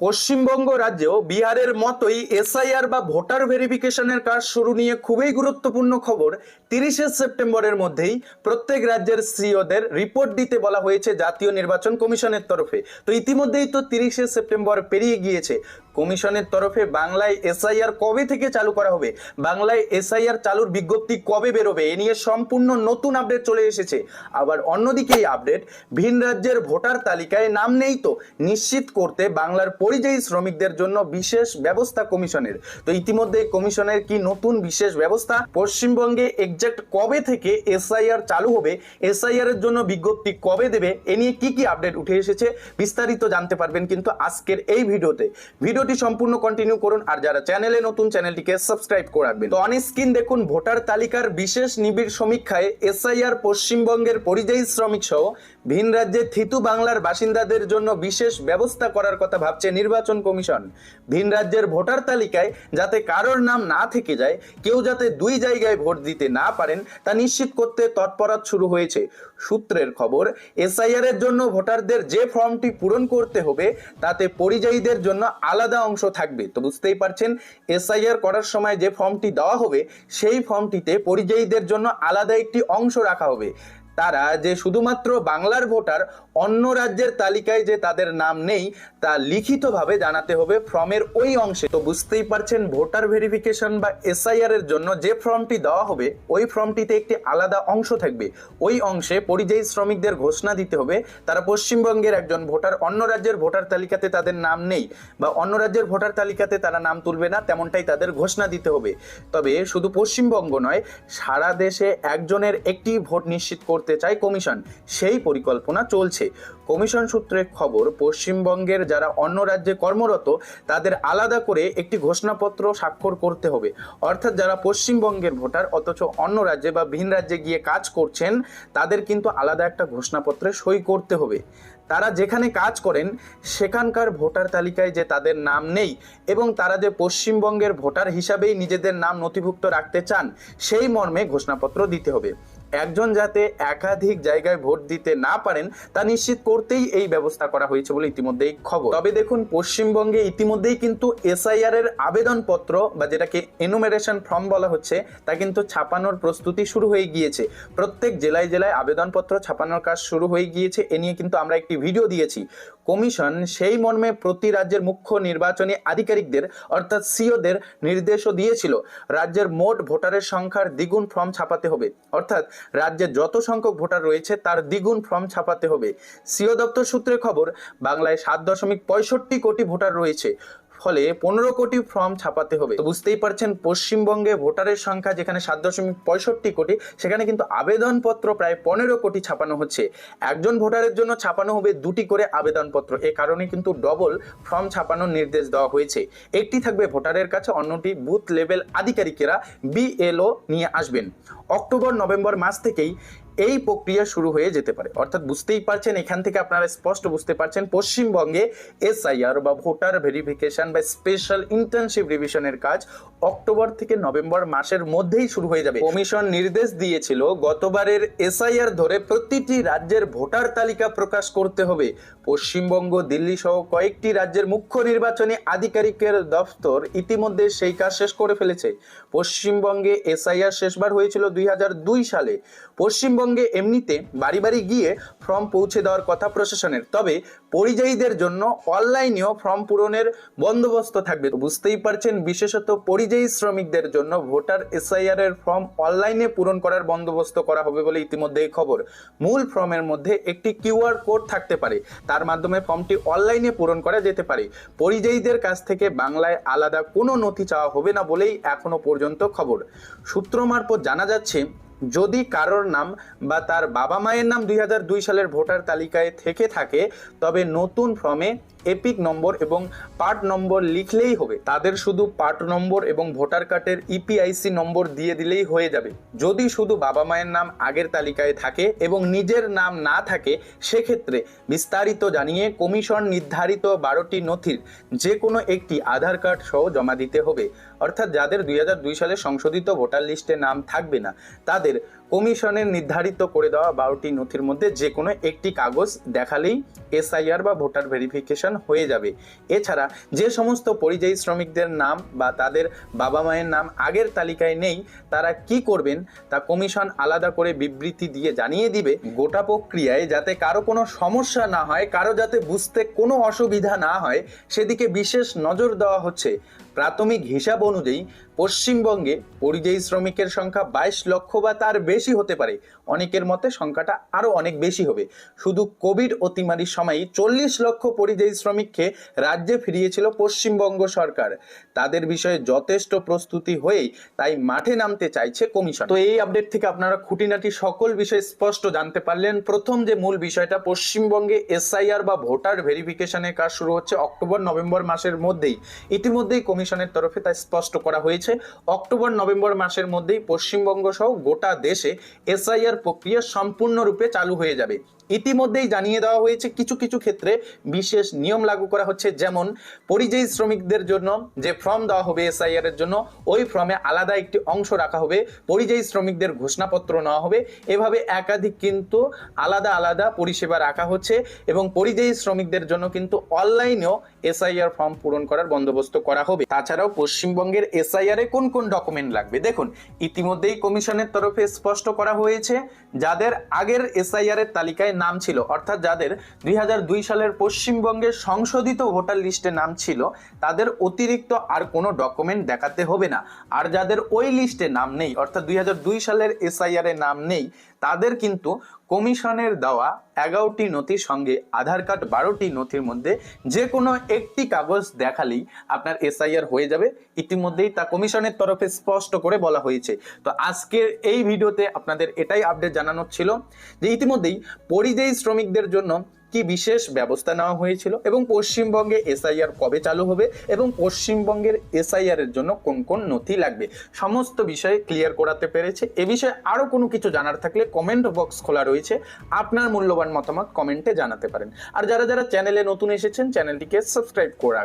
পশ্চিমবঙ্গ রাজ্যেও বিহারের মতোই এসআইআর বা ভোটার ভেরিফিকেশনের কাজ শুরু নিয়ে খুবই গুরুত্বপূর্ণ খবর। তিরিশে সেপ্টেম্বরের মধ্যেই প্রত্যেক রাজ্যের সিওদের রিপোর্ট দিতে বলা হয়েছে জাতীয় নির্বাচন কমিশনের তরফে। তো ইতিমধ্যেই তো তিরিশে সেপ্টেম্বর পেরিয়ে গিয়েছে। কমিশনের তরফে বাংলায় এসআইআর কবে থেকে চালু করা হবে? বাংলায় এসআইআর চালুর বিজ্ঞপ্তি কবে বেরোবে? এ নিয়ে সম্পূর্ণ নতুন আপডেট চলে এসেছে। আবার অন্যদিকে এই আপডেট, ভিন রাজ্যের ভোটার তালিকায় নাম নেই তো? নিশ্চিত করতে বাংলার পরিযায়ী শ্রমিকদের জন্য বিশেষ ব্যবস্থা কমিশনের। তো ইতিমধ্যে কমিশনের কি নতুন বিশেষ ব্যবস্থা? পশ্চিমবঙ্গে এক্সাক্ট কবে থেকে এসআইআর চালু হবে? এসআইআর এর জন্য বিজ্ঞপ্তি কবে দেবে? এ নিয়ে কি কি আপডেট উঠে এসেছে? বিস্তারিত জানতে পারবেন কিন্তু আজকের এই ভিডিওতে। ভিডিওটি সম্পূর্ণ কন্টিনিউ করুন আর যারা চ্যানেলে নতুন চ্যানেলটিকে সাবস্ক্রাইব করে রাখবেন। তো অন স্ক্রিন দেখুন ভোটার তালিকার বিশেষ নিবিড় সমীক্ষায় এসআইআর পশ্চিমবঙ্গের পরিযায়ী শ্রমিক সহ ভিন রাজ্যে থিতু বাংলার বাসিন্দাদের জন্য বিশেষ ব্যবস্থা করার কথা ভাবছে নির্বাচন কমিশন। ভিন রাজ্যের ভোটার তালিকায় যাতে কারোর নাম না থেকে যায়, কেউ যাতে দুই জায়গায় ভোট দিতে না পারেন, তা নিশ্চিত করতে তৎপরত শুরু হয়েছে। সূত্রের খবর এসআইআর এর জন্য ভোটারদের যে ফর্মটি পূরণ করতে হবে, তাতে পরিযায়ীদের জন্য আলাদা অংশ থাকবে। তো বুঝতেই পারছেন এসআইআর করার সময় যে ফর্মটি দেওয়া হবে, সেই ফর্মটিতে পরিযায়ীদের জন্য আলাদা একটি অংশ রাখা হবে। তারা যে শুধুমাত্র বাংলার ভোটার অন্য রাজ্যের তালিকায় যে তাদের নাম নেই, তা লিখিতভাবে জানাতে হবে ফর্মের ওই অংশে। তো বুঝতেই পারছেন, ভোটার ভেরিফিকেশন বা এসআইআর এর জন্য যে ফর্মটি দেওয়া হবে, ওই ফর্মটিতে একটি আলাদা অংশ থাকবে। ওই অংশে পরিযায়ী শ্রমিকদের ঘোষণা দিতে হবে, তারা পশ্চিমবঙ্গের একজন ভোটার, অন্য রাজ্যের ভোটার তালিকাতে তাদের নাম নেই বা অন্য রাজ্যের ভোটার তালিকাতে তারা নাম তুলবে না, তেমনটাই তাদের ঘোষণা দিতে হবে। তবে শুধু পশ্চিমবঙ্গ নয়, সারা দেশে একজনের একটি ভোট নিশ্চিত করতে চায় কমিশন। সেই পরিকল্পনা চলছে। কমিশন সূত্রে খবর, পশ্চিমবঙ্গের যারা অন্য রাজ্যে কর্মরত, তাদের আলাদা করে একটি ঘোষণাপত্র স্বাক্ষর করতে হবে। অর্থাৎ যারা পশ্চিমবঙ্গের ভোটার, অথচ অন্য রাজ্যে বা ভিন রাজ্যে গিয়ে কাজ করছেন, তাদের কিন্তু আলাদা একটা ঘোষণাপত্রে সই করতে হবে। তারা যেখানে কাজ করেন, সেখানকার ভোটার তালিকায় যে তাদের নাম নেই এবং তারা যে পশ্চিমবঙ্গের ভোটার হিসাবেই নিজেদের নাম নথিভুক্ত রাখতে চান, সেই মর্মে ঘোষণাপত্র দিতে হবে। একজন যাতে একাধিক জায়গায় ভোট দিতে না পারেন, তা নিশ্চিত করতেই এই ব্যবস্থা করা হয়েছে বলে ইতিমধ্যেই খবর। তবে দেখুন, পশ্চিমবঙ্গে ইতিমধ্যেই কিন্তু এসআইআর এর আবেদনপত্র বা যেটাকে এনুমেরেশন ফর্ম বলা হচ্ছে, তা কিন্তু ছাপানোর প্রস্তুতি শুরু হয়ে গিয়েছে। প্রত্যেক জেলায় জেলায় আবেদনপত্র ছাপানোর কাজ শুরু হয়ে গিয়েছে, এ নিয়ে কিন্তু আমরা একটি ভিডিও দিয়েছি। কমিশন সেই মর্মে প্রতি রাজ্যের মুখ্য নির্বাচনী আধিকারিকদের, অর্থাৎ সিওদের নির্দেশও দিয়েছিল। রাজ্যের মোট ভোটারের সংখ্যার দ্বিগুণ ফর্ম ছাপাতে হবে। অর্থাৎ রাজ্যে যত সংখ্যক ভোটার রয়েছে, তার দ্বিগুণ ফর্ম ছাপাতে হবে। সিও দপ্তর সূত্রে খবর, বাংলায় সাত দশমিক পঁয়ষট্টি কোটি ভোটার রয়েছে। ফলে পনেরো কোটি ফর্ম ছাপাতে হবে। তো বুঝতেই পারছেন, পশ্চিমবঙ্গে ভোটারের সংখ্যা যেখানে সাত দশমিক পঁয়ষট্টি কোটি, সেখানে কিন্তু আবেদনপত্র প্রায় পনেরো কোটি ছাপানো হচ্ছে। একজন ভোটারের জন্য ছাপানো হবে দুটি করে আবেদনপত্র। এ কারণে কিন্তু ডবল ফর্ম ছাপানোর নির্দেশ দেওয়া হয়েছে। একটি থাকবে ভোটারের কাছে, অন্যটি বুথ লেভেল আধিকারিকেরা, বিএলও নিয়ে আসবেন। অক্টোবর, নভেম্বর মাস থেকেই এই প্রক্রিয়া শুরু হয়ে যেতে পারে। অর্থাৎ বুঝতেই পারছেন, এখান থেকে আপনারা স্পষ্ট বুঝতে পারছেন, পশ্চিমবঙ্গে এসআইআর বা ভোটার ভেরিফিকেশন বা স্পেশাল ইন্টার্নশিপ রিভিশনের কাজ অক্টোবর থেকে নভেম্বর মাসের মধ্যেই শুরু হয়ে যাবে। কমিশন নির্দেশ দিয়েছিল, গতবারের এসআইআর ধরে প্রতিটি রাজ্যের ভোটার তালিকা প্রকাশ করতে হবে। পশ্চিমবঙ্গ, দিল্লি সহ কয়েকটি রাজ্যের মুখ্য নির্বাচনী আধিকারিকের দফতর ইতিমধ্যে সেই কাজ শেষ করে ফেলেছে। পশ্চিমবঙ্গে এসআইআর শেষবার হয়েছিল দুই হাজার দুই সালে। পশ্চিমবঙ্গে এমনিতে বাড়ি বাড়ি গিয়ে ফর্ম পৌঁছে দেওয়ার কথা প্রশাসনের। তবে পরিযায়ীদের জন্য অনলাইনেও ফর্ম পূরণের বন্দোবস্ত থাকবে। বুঝতেই পারছেন, বিশেষত পরিযায়ী শ্রমিকদের জন্য ভোটার এসআইআর এর ফর্ম অনলাইনে পূরণ করার বন্দোবস্ত করা হবে বলে ইতিমধ্যেই খবর। মূল ফর্মের মধ্যে একটি কিউআর কোড থাকতে পারে। তার মাধ্যমে ফর্মটি অনলাইনে পূরণ করা যেতে পারে। পরিযায়ীদের কাছ থেকে বাংলায় আলাদা কোনো নথি চাওয়া হবে না বলেই এখনও পর্যন্ত খবর। সূত্র মারফত জানা যাচ্ছে যদি কারোর নাম বা তার বাবা মায়ের নাম দুই হাজার দুই সালের ভোটার তালিকায় থেকে থাকে, তবে নতুন ফর্মে এপিক নম্বর এবং পার্ট নম্বর লিখলেই হবে। তাদের শুধু পার্ট নম্বর এবং ভোটার কার্ডের ইপিআইসি নম্বর দিয়ে দিলেই হয়ে যাবে। যদি শুধু বাবা মায়ের নাম আগের তালিকায় থাকে এবং নিজের নাম না থাকে, সেক্ষেত্রে বিস্তারিত জানিয়ে কমিশন নির্ধারিত বারোটি নথির যে কোনো একটি আধার কার্ড সহ জমা দিতে হবে। অর্থাৎ যাদের দুই হাজার দুই সালে সংশোধিত ভোটার লিস্টে নাম থাকবে না, তাদের brincadeira. কমিশনের নির্ধারিত করে দেওয়া বারোটি নথির মধ্যে যে কোনো একটি কাগজ দেখালেই এসআইআর বা ভোটার ভেরিফিকেশন হয়ে যাবে। এছাড়া যে সমস্ত পরিযায়ী শ্রমিকদের নাম বা তাদের বাবা মায়ের নাম আগের তালিকায় নেই, তারা কি করবেন তা কমিশন আলাদা করে বিবৃতি দিয়ে জানিয়ে দিবে। গোটা প্রক্রিয়ায় যাতে কারও কোনো সমস্যা না হয়, কারও যাতে বুঝতে কোনো অসুবিধা না হয়, সেদিকে বিশেষ নজর দেওয়া হচ্ছে। প্রাথমিক হিসাব অনুযায়ী পশ্চিমবঙ্গে পরিযায়ী শ্রমিকের সংখ্যা বাইশ লক্ষ বা তার বেশি হতে পারে। অনেকের মতে সংখ্যাটা আরও অনেক বেশি হবে। শুধু কোভিড অতিমারির সময়ই চল্লিশ লক্ষ পরিযায়ী শ্রমিককে রাজ্যে ফিরিয়েছিল পশ্চিমবঙ্গ সরকার। তাদের বিষয়ে যথেষ্ট প্রস্তুতি হয়েই তাই মাঠে নামতে চাইছে কমিশন। তো এই আপডেট থেকে আপনারা খুঁটিনাটি সকল বিষয় স্পষ্ট জানতে পারলেন। প্রথম যে মূল বিষয়টা, পশ্চিমবঙ্গে এসআইআর বা ভোটার ভেরিফিকেশনের কাজ শুরু হচ্ছে অক্টোবর, নভেম্বর মাসের মধ্যেই। ইতিমধ্যেই কমিশনের তরফে তা স্পষ্ট করা হয়েছে। অক্টোবর, নভেম্বর মাসের মধ্যেই পশ্চিমবঙ্গ সহ গোটা দেশে এসআইআর প্রক্রিয়া সম্পূর্ণরূপে চালু হয়ে যাবে। ইতিমধ্যেই জানিয়ে দেওয়া হয়েছে কিছু কিছু ক্ষেত্রে বিশেষ নিয়ম লাগু করা হচ্ছে, যেমন পরিযায়ী শ্রমিকদের জন্য যে ফর্ম দেওয়া হবে এসআইআর এর জন্য, ওই ফর্মে আলাদা একটি অংশ রাখা হবে, পরিযায়ী শ্রমিকদের ঘোষণাপত্র নেওয়া হবে। এভাবে একাধিক কিন্তু আলাদা আলাদা পরিষেবা রাখা হচ্ছে এবং পরিযায়ী শ্রমিকদের জন্য কিন্তু অনলাইনেও এসআইআর ফর্ম পূরণ করার বন্দোবস্ত করা হবে। তাছাড়াও পশ্চিমবঙ্গের এসআইআর এ কোন কোন ডকুমেন্ট লাগবে? দেখুন, ইতিমধ্যেই কমিশনের তরফে স্পষ্ট করা হয়েছে, যাদের আগের এসআইআর এর তালিকায় নাম ছিল, অর্থাৎ যাদের দুই হাজার দুই সালের পশ্চিমবঙ্গের সংশোধিত ভোটার লিস্টে নাম ছিল, তাদের অতিরিক্ত আর কোনো ডকুমেন্ট দেখাতে হবে না। আর যাদের ওই লিস্টে নাম নেই, অর্থাৎ দুই হাজার দুই সালের এসআইআর এর নাম নেই, তাদের কিন্তু কমিশনের দেওয়া এগারোটি নথির সঙ্গে আধার কার্ড বারোটি নথির মধ্যে যে কোনো একটি কাগজ দেখালেই আপনার এসআইআর হয়ে যাবে। ইতিমধ্যেই তা কমিশনের তরফে স্পষ্ট করে বলা হয়েছে। তো আজকের এই ভিডিওতে আপনাদের এটাই আপডেট জানানোর ছিল যে ইতিমধ্যেই পরিযায়ী শ্রমিকদের জন্য কি বিশেষ ব্যবস্থা নেওয়া হয়েছিল এবং পশ্চিমবঙ্গে এসআইআর কবে চালু হবে এবং পশ্চিমবঙ্গের এসআইআর এর জন্য কোন কোন নথি লাগবে? সমস্ত বিষয়ে ক্লিয়ার করাতে পেরেছে। এ বিষয়ে আরও কোনো কিছু জানার থাকলে কমেন্ট বক্স খোলা রয়েছে। আপনার মূল্যবান মতামত কমেন্টে জানাতে পারেন। আর যারা যারা চ্যানেলে নতুন এসেছেন চ্যানেলটিকে সাবস্ক্রাইব করে